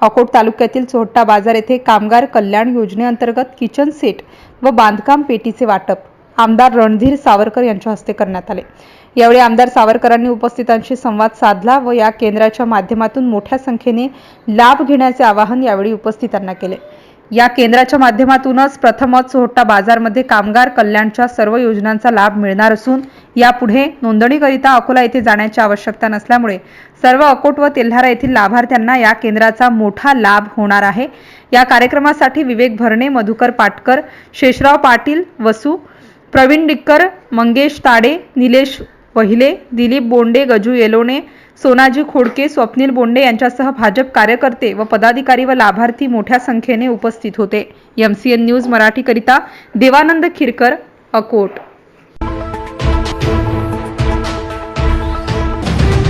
अकोट तालुक्यातील चोहट्टा बाजार येथे कामगार कल्याण योजनेअंतर्गत किचन सेट व बांधकाम पेटीचे वाटप. आमदार रणधीर सावरकर यांच्या हस्ते करण्यात आले. यावेळी आमदार सावरकरांनी उपस्थितांशी संवाद साधला व या केंद्राच्या माध्यमातून मोठ्या संख्येने लाभ घेण्याचे आवाहन यावेळी उपस्थितांना केले. या केंद्राच्या माध्यमातूनच प्रथमच चोहट्टा बाजारमध्ये कामगार कल्याणच्या सर्व योजनांचा लाभ मिळणार असून यापुढे नोंदणीकरिता अकोला येथे जाण्याची आवश्यकता नसल्यामुळे सर्व अकोट व तेल्हारा येथील लाभार्थ्यांना या केंद्राचा मोठा लाभ होणार आहे. या कार्यक्रमासाठी विवेक भरणे मधुकर पाटकर शेषराव पाटील वसू प्रवीण डिक्कर मंगेश ताडे निलेश वहिले दिलीप बोंडे गजू येलोणे सोनाजी खोडके स्वप्नील बोंडे यांच्यासह भाजप कार्यकर्ते व पदाधिकारी व लाभार्थी मोठ्या संख्येने उपस्थित होते. एम सी एन न्यूज मराठीकरिता देवानंद खिरकर अकोट.